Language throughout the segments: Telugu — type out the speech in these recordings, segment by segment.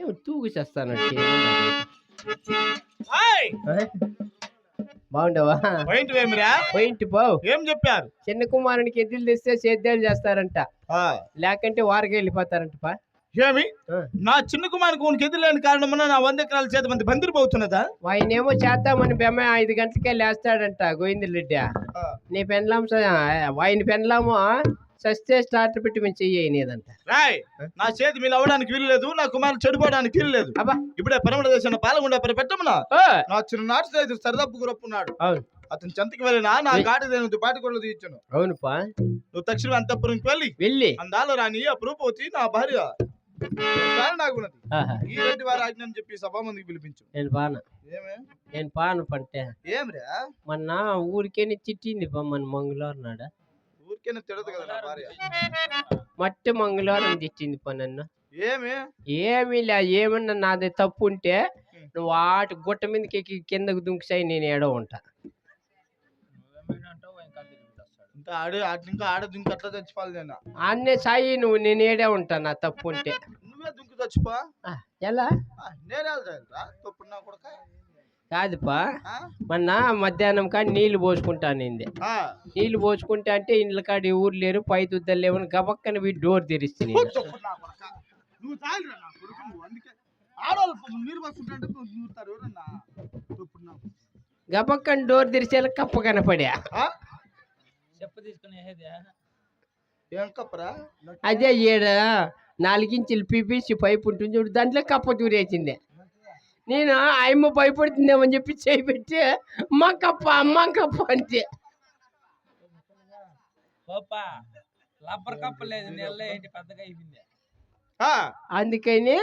ఏమో తూగు చేస్తానంటే హాయ్ బాగుండవా? పాయింట్ ఏమిరా పోయింటి బావు ఏం చెప్పారు? చిన్న కుమారునికి ఎద్దులు తెస్తే సేద్యాలు చేస్తారంట. లేకంటే వారికి వెళ్ళిపోతారంట పా ఏమి. నా చిన్న కుమారునికి ఉనికి ఎదురులేని కారణమున నా వంద ఎకరాల చేత మంది బందిరి పోతున్నదా? ఆయనేమో చేద్దామని బెమ్మ ఐదు గంటలకే లేస్తాడంట గోవిందరెడ్డి. నీ పెన్లాం ఆయన పెన్లాము సస్తే స్టార్ట్ పెట్టి మేము చెయ్యనేదంట రాయ్ నా చేతి మీరు అవ్వడానికి వీల్లేదు నా కుమారుడు చెడిపోవడానికి వీల్లేదు అబ్బా. ఇప్పుడే పరమడ దేశం పాల్గొండ పెట్టమనా. ఓ, నా చిన్ననాటి స్నేహితుడు సరదప్పు గురప్పున్నాడు. అవును. అతను చెంతకి వెళ్ళినా నా గాడి దేని పాటి కొడలు తీర్చును అవునుపా. నువ్వు తక్షణం అంతపురంకి వెళ్ళి వెళ్ళి. అందాలు రాని అప్రూపోతి నా భార్య నాకున్నది ఈ రెడ్డి వారి ఆజ్ఞని చెప్పి సభా మందికి పిలిపించు. నేను పాన. ఏమే? నేను పాను పంటే ఏమిరా? మొన్న ఊరికేని చిట్టింది మన మంగళవారం నాడ. ఊరికేనే తిడదు కదా నా భార్య. మట్టి మంగళవారం తిట్టింది పా నన్ను ఏమి? ఏమీ లే ఏమన్నా నాది తప్పు ఉంటే నువ్వు వాటి గుట్ట మీదకి ఎక్కి కిందకు దుంకుసాయి నేను ఏడో ఉంటా. ఇంకా ఆడే అట్లా ఇంకా ఆడదు ఇంకా అట్లా చచ్చిపోవాలి నేను. అన్నే సాయి నువ్వు నేను ఏడే ఉంటా నా తప్పు ఉంటే నువ్వే దుంకు చచ్చిపో ఎలా? నేనే తప్పుడు నా కొడక? కాదుపా? మొన్న మధ్యాహ్నం కానీ నీళ్ళు పోసుకుంటానింది ఆ. నీళ్ళు పోసుకుంటా అంటే ఇండ్ల కాడ ఎవరు లేరు పై దుద్దలు లేవని గబక్కన వీడు డోర్ తెరిస్తుంది. గబక్కన డోర్ తెరిచేలా కప్ప కనపడా? చెప్పు తీసుకుని అదే ఈడ నాలుగించులు పీపీసీ పైపు ఉంటుంది చూడు దాంట్లో కప్ప దూరేసింది నేను? ఆయమ్మ భయపడుతుందేమని చెప్పి చేయి పెట్టి మా కప్ప అమ్మ కప్ప అంతే ఓపా లబ్బర్ కప్ప లేదు నెల ఏంటి పెద్దగా అయిపోయింది. ఆ, అందుకని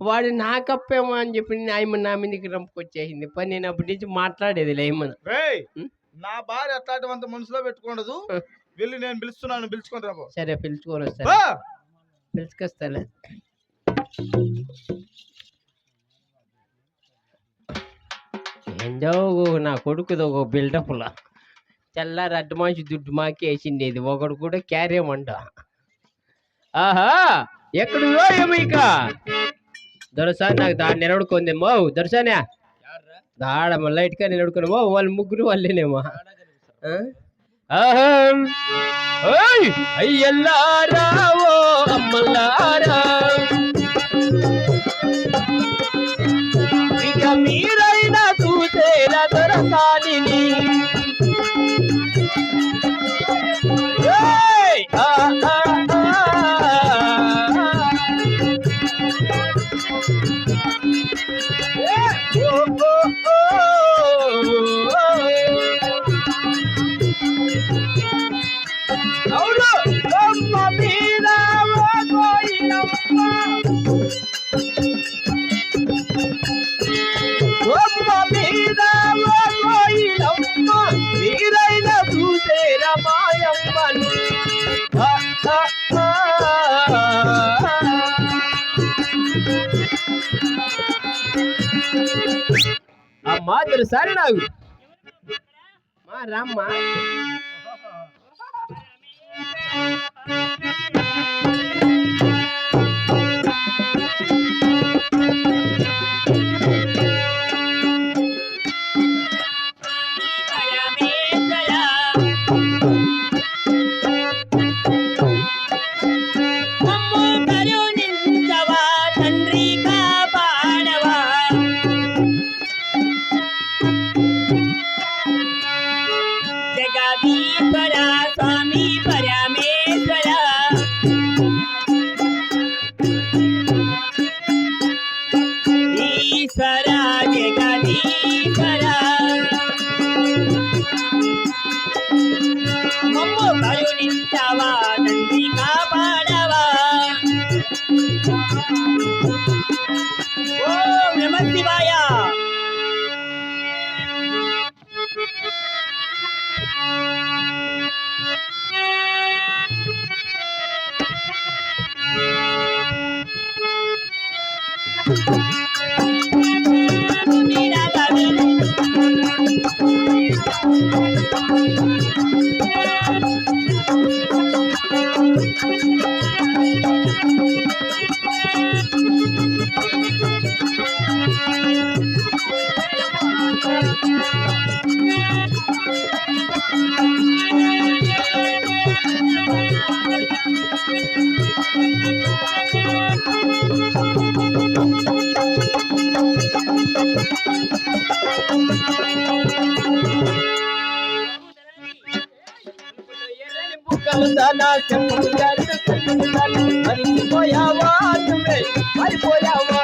వాడు నా కప్పేమో అని చెప్పి ఆయమ్మ నా మీదకి రంపుకొచ్చేసింది. పని నేను అప్పటి నుంచి మాట్లాడేది లేమను? నా భార్య అట్లాంటివంత మనసులో పెట్టుకోండదు వెళ్ళి నేను పిలుస్తున్నాను పిలుచుకొని రాబో సరే పిలుచుకొని వస్తా బా! ఓ నా కొడుకుది ఒక బిల్డప్లా తెల్లారి అడ్డు మనిషి దుడ్డు మాకి వేసింది ఇది. ఒకడు కూడా క్యారేమంట ఆహా ఎక్కడిదో ఏమో ఇక దొరసా నాకు దాన్ని నిలబడుకుంది. మో దొరసానే. దాడ లైట్గా నిలబడుకుని మో వాళ్ళు ముగ్గురు వాళ్ళేనేమో! అయ్యల్లారా ఓ అమ్మల్లారా. ಕಾಡಿನಿ అమ్మా తెలుసారి నాకు మా రామ్మా. నా చెప్పులు జారుడు మరిచిపోయావా మరిపోయావా?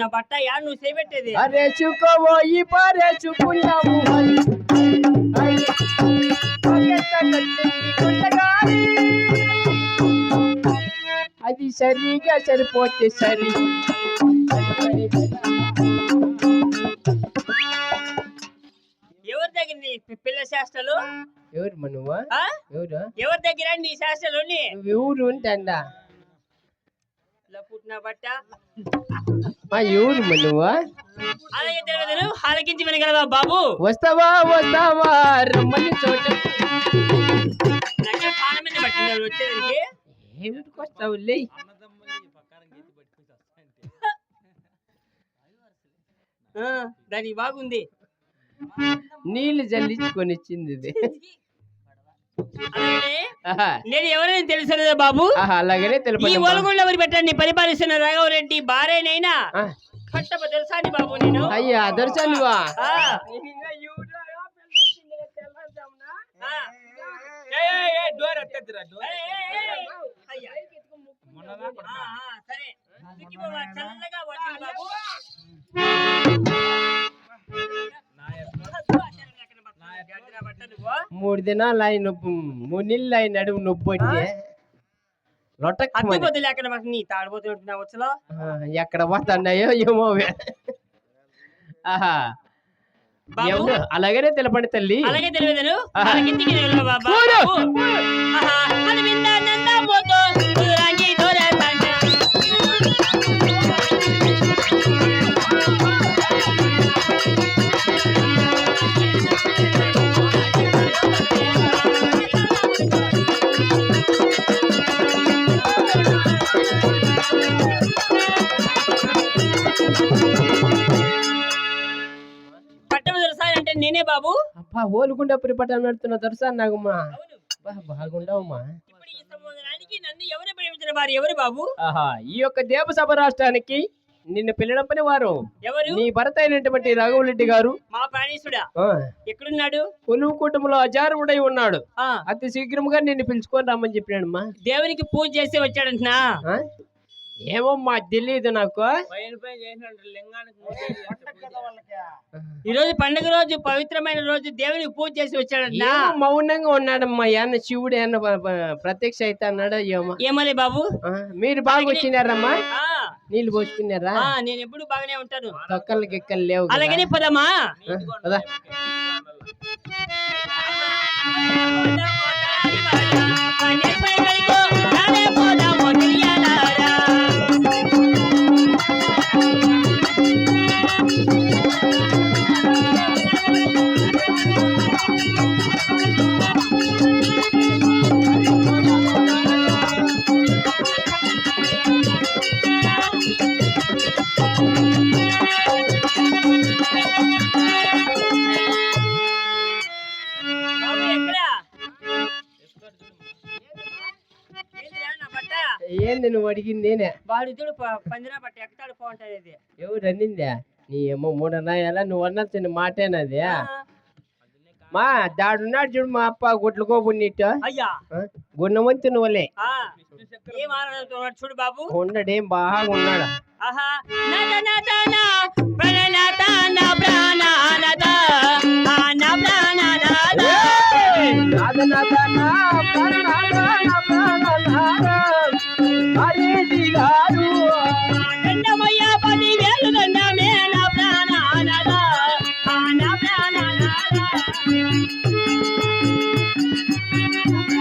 పుట్టిన బట్ట యా నువ్వు చేపెట్టేది. అయ్య, ఒకెత్త కట్టింది గుండగాలి. అది సరిగా సరిపోతే సరి. ఎవరి దగ్గర నీ పిల్ల శాస్త్రాలు ఎవరు మనువా? ఎవరు? ఎవరి దగ్గర నీ శాస్త్రాలు ఎవరు ఉంటాడా? ఇలా పుట్టిన బట్ట. మా అలాగే తెలియదు ఆలకించి వినగలవా బాబు. వస్తావా వస్తావా? రమ్మని చోట. ఏమిటికి వస్తావు లే? దానికి బాగుంది. నీళ్ళు జల్లించుకొని ఇచ్చింది ఇది. నేను ఎవరైనా తెలుసలేదా బాబు? ఆహా, అలాగనే ఈ ఒలగొండ ఊరి పెట్టాన్ని పరిపాలిస్తున్న రాఘవరెడ్డి భార్యనైనా కట్టప బాబు నేను? అయ్యా దర్శనువా సరే. చల్లగా వచ్చింది బాబు. మూడు దినాలు ఆయన మూడు నెలలు ఆయన నడుము నొప్పి వచ్చి లొట్టక్కమని అద్దెపోతు లేకుండా మాకు నీ తాడిపోతున్నా వచ్చలో ఆ, ఎక్కడ పోతున్నాయో ఏమో. ఆహా. అలాగనే తెలపండి తల్లి. అలాగే తెలియదు బాబు అబ్బా ఓలుకుండా పరిపటం పెడుతున్న దర్శనం నాకు మా అవును. అబ్బా, బాగుండవమ్మా. ఎవరు బాబు? ఆహా ఈ యొక్క దేవసభ రాష్ట్రానికి నిన్ను పిల్లడం పని వారు. ఎవరు? నీ భర్త అయినటువంటి రాఘవరెడ్డి గారు. మా ప్రాణేశుడా. ఎక్కడున్నాడు? కొలువు కూటమిలో అజారుడై ఉన్నాడు. అతి శీఘ్రముగా నిన్ను పిలుచుకొని రమ్మని చెప్పినాడమ్మా. దేవునికి పూజ చేసి వచ్చాడంటున్నా ఆ? ఏమమ్మా తెలియదు నాకు. ఈ రోజు పండుగ రోజు పవిత్రమైన రోజు దేవునికి పూజ చేసి వచ్చాడంటున్నా ఏమో మౌనంగా ఉన్నాడమ్మా ఏమన్నా శివుడు ఏమన్నా ప్రత్యక్ష అయితే అన్నాడా ఏమో. ఏమలే బాబు? మీరు బాగా వచ్చినారమ్మా ఆ. నీళ్ళు పోసుకున్నారా? ఆ నేను ఎప్పుడు బాగానే ఉంటాను. తొక్కలు గిక్కలు లేవు? అలాగనే పదమ్మా. పద. అడిగింది నేనే వాడు చూడు ప- పందిరా బట్ట ఎక్కతాడు బాగుంటది ఇది ఎవరు అన్నిందా నీ ఏమో మూడన్నాయాలా నువ్వు అన్నాల్సిన మాటేనది మా దాడున్నాడు చూడు మా అప్ప గుట్లుకోబున్నట్టు అయ్యా. గున్నవంతు నువ్వులే. ఏం చూడు బాబు? ఉండడేం బాగా ఉన్నాడు. ఆహా. నద